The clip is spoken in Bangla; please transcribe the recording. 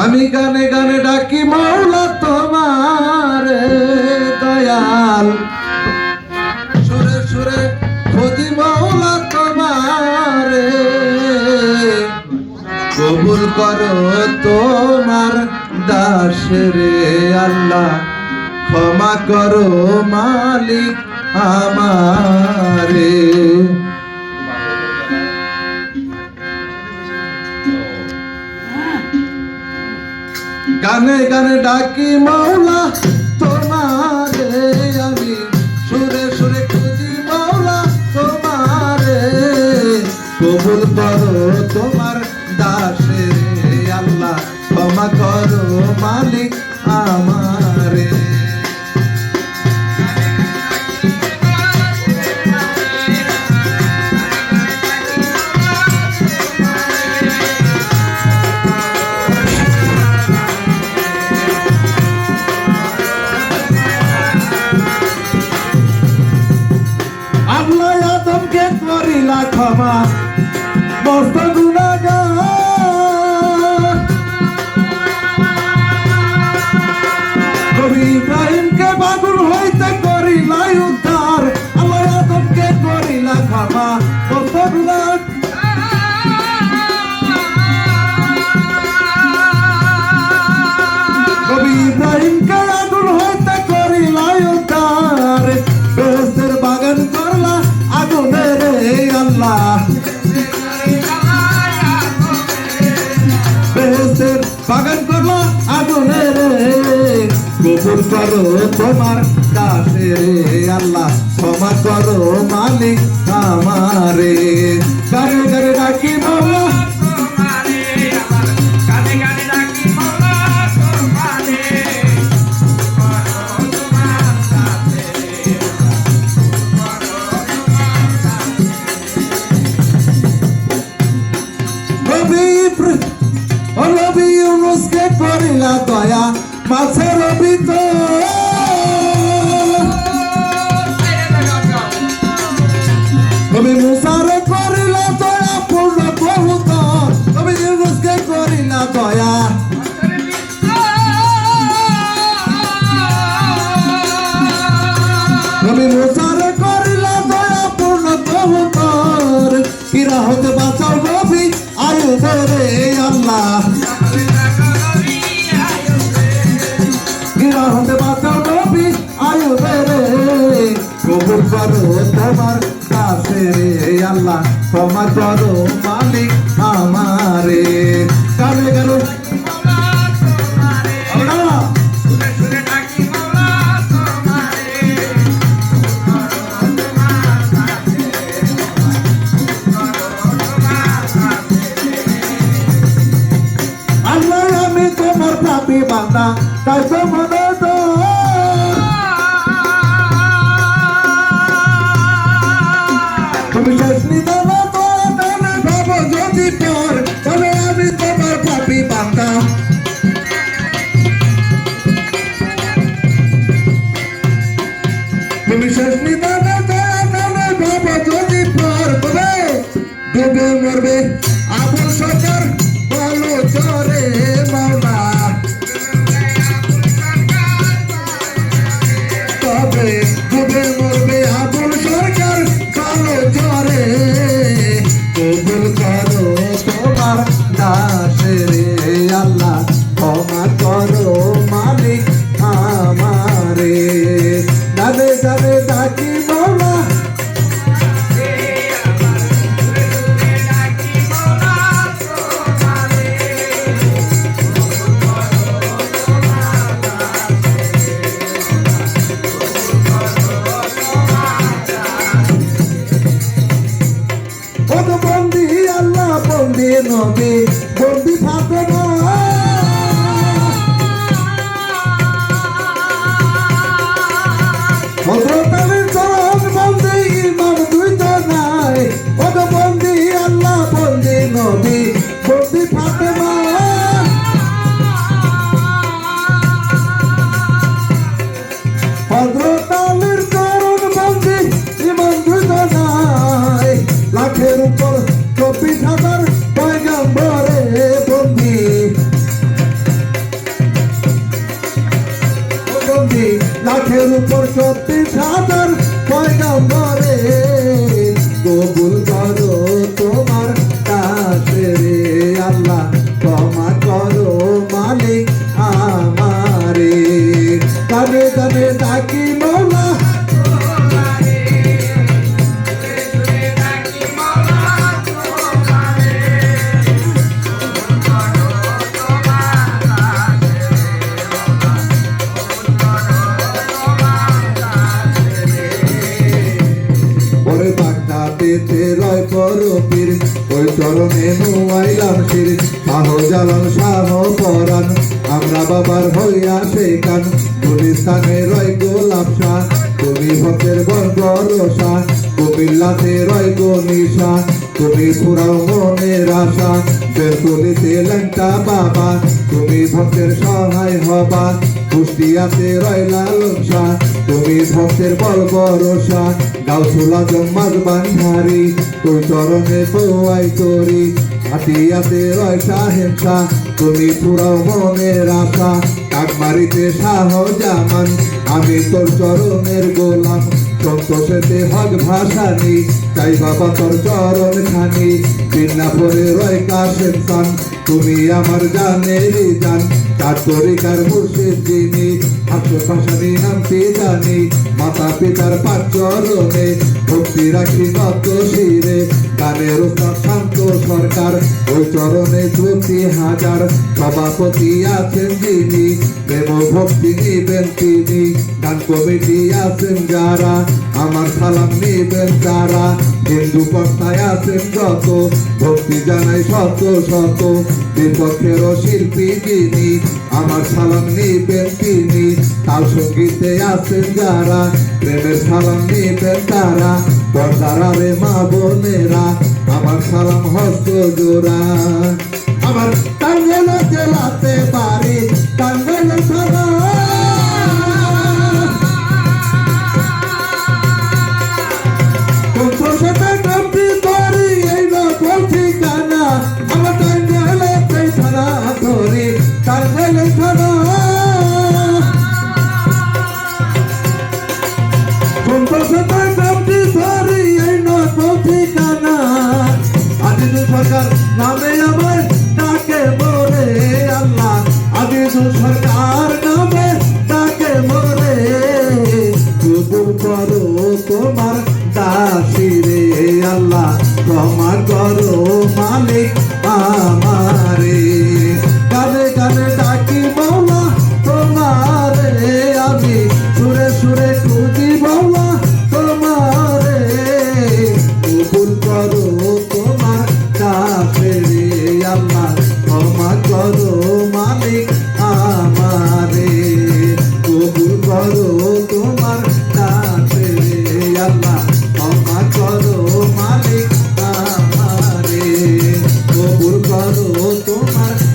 আমি গানে গানে ডাকি, মাওলা তোমার দয়াল। সুরে সুরে খুঁজি মাওলা তোমার। কবুল করো তোমার দাস রে আল্লাহ, ক্ষমা করো মালিক আমারে। গানে গানে ডাকি মাওলা। করিলা ক্ষমা মস্ত গুণাগার কবুল করো তোমার দাসে আল্লাহ। ক্ষমা করো মালিক আমারে। গারে গারে ডাকি ইউনুসকে করিলা দয়া মাছে রবি তো রবি মুসারে করিলা দয়া, পূর্ণ বহুত রবি ইউনুসকে করিলা দয়া। রবি মুসারে করিলা দয়া, পূর্ণ বহুত কিরা হতে বাঁচাও রবি আয়ু রে আল্লাহ। তোমার কাছে রে আল্লাহ, ক্ষমা করো মালিক আমারে। কানে গেল। তোমার পাপি বান্দা, তাই তো মনে তো শেষ নিদান তোরা ভাবো যদি পর সরকার বলো চরে মাওলা দাদে দাদে ডাকি কত বন্দি আল্লাহ বন্দি নবী বন্দি ফাতেমা হযরত আলীর চরণ চরণে নুয়াইলাম শির শাহ জালান শাহ পরান আমরা বাবার হইয়া সেই কান। গুলিস্তানে রয় গোলাপ শাহ তুমি ভক্তের বর্গ রসা কুমিল্লাতে রয় গনিশা তুমি ফুরাও মনের আশা বেলকুলিতে লেংটা বাবা। তুমি ভক্তের সহায় হবা, কুষ্টিয়াতে রয় লালন শাহ তুমি ভক্তের বল ভরসা গাউসুলা জম্মাজ বান্ধারি। তুই চরণে বউয়াই করি হাতিয়াতে রয় সাহেব শাহ তুমি পুরাও মনের আশা কাকমারিতে শাহ জামান আমি তোর চরণের গোলাম। সন্তোষেতে ভাগ ভাসানি চাই বাবা তোর চরণ খানি বিন্নাপুরে রয় কাশেম তান তুমি আমার জানেরই জান। চার তরিকার মুর্শিদ যিনি। হাস্য ভাসানি নামটি জানি মাতা পিতার পাঁচ চরণে ভক্তি রাখি কত শিরে। উস্তাদ শান্ত সরকার। ওই চরণে জ্যোতি হাজার। সভাপতি আছেন যিনি, প্রেম নিবেন তিনি। গান কমিটি আছেন যারা, আমার সালাম নিবেন তারা। হিন্দু কর্তায় আছেন যত, ভক্তি জানাই শত শত। বিপক্ষেরও শিল্পী যিনি, আমার সালাম নিবেন তিনি। তাল সঙ্গীতে আছেন যারা প্রেমের সালাম নিবেন তারা মা বোনেরা, আমার সালাম হস্ত জোড়া। আমার টাঙ্গেল জেলাতে পারি টাঙ্গেল ঠিকানা আমার ধরি ক্ষমা করো মালিক আমারে। কানে কানে করো তোমার